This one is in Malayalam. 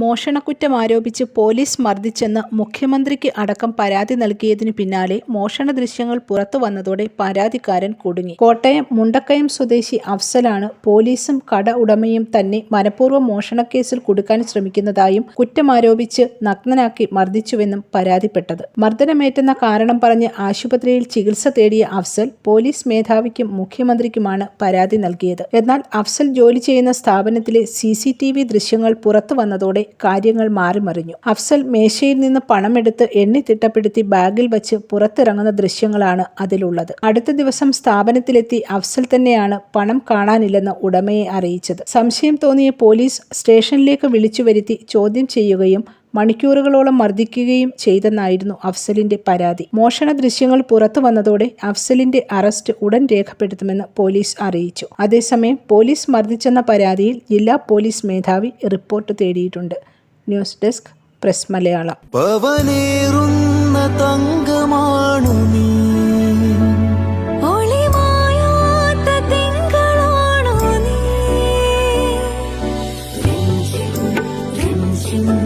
മോഷണക്കുറ്റം ആരോപിച്ച് പോലീസ് മർദ്ദിച്ചെന്ന് മുഖ്യമന്ത്രിക്ക് അടക്കം പരാതി നൽകിയതിനു പിന്നാലെ മോഷണ ദൃശ്യങ്ങൾ പുറത്തു വന്നതോടെ പരാതിക്കാരൻ കുടുങ്ങി. കോട്ടയം മുണ്ടക്കയം സ്വദേശി അഫ്സലാണ് പോലീസും കട ഉടമയും തന്നെ മനഃപൂർവം മോഷണക്കേസിൽ കുടുക്കാൻ ശ്രമിക്കുന്നതായും കുറ്റമാരോപിച്ച് നഗ്നനാക്കി മർദ്ദിച്ചുവെന്നും പരാതിപ്പെട്ടത്. മർദ്ദനമേറ്റെന്ന കാരണം പറഞ്ഞ് ആശുപത്രിയിൽ ചികിത്സ തേടിയ അഫ്സൽ പോലീസ് മേധാവിക്കും മുഖ്യമന്ത്രിക്കുമാണ് പരാതി നൽകിയത്. എന്നാൽ അഫ്സൽ ജോലി ചെയ്യുന്ന സ്ഥാപനത്തിലെ സി ദൃശ്യങ്ങൾ പുറത്തു വന്നതോടെ കാര്യങ്ങൾ മാറിമറിഞ്ഞു. അഫ്സൽ മേശയിൽ നിന്ന് പണമെടുത്ത് എണ്ണി തിട്ടപ്പെടുത്തി ബാഗിൽ വച്ച് പുറത്തിറങ്ങുന്ന ദൃശ്യങ്ങളാണ് അതിലുള്ളത്. അടുത്ത ദിവസം സ്ഥാപനത്തിലെത്തി അഫ്സൽ തന്നെയാണ് പണം കാണാനില്ലെന്ന് ഉടമയെ അറിയിച്ചത്. സംശയം തോന്നിയ പോലീസ് സ്റ്റേഷനിലേക്ക് വിളിച്ചു വരുത്തി ചോദ്യം ചെയ്യുകയും മണിക്കൂറുകളോളം മർദ്ദിക്കുകയും ചെയ്തെന്നായിരുന്നു അഫ്സലിന്റെ പരാതി. മോഷണ ദൃശ്യങ്ങൾ പുറത്തു വന്നതോടെ അഫ്സലിന്റെ അറസ്റ്റ് ഉടൻ രേഖപ്പെടുത്തുമെന്ന് പോലീസ് അറിയിച്ചു. അതേസമയം പോലീസ് മർദ്ദിച്ചെന്ന പരാതിയിൽ ജില്ലാ പോലീസ് മേധാവി റിപ്പോർട്ട് തേടിയിട്ടുണ്ട്. News desk press Malayalam. തങ്കമാണു നീ. നീ.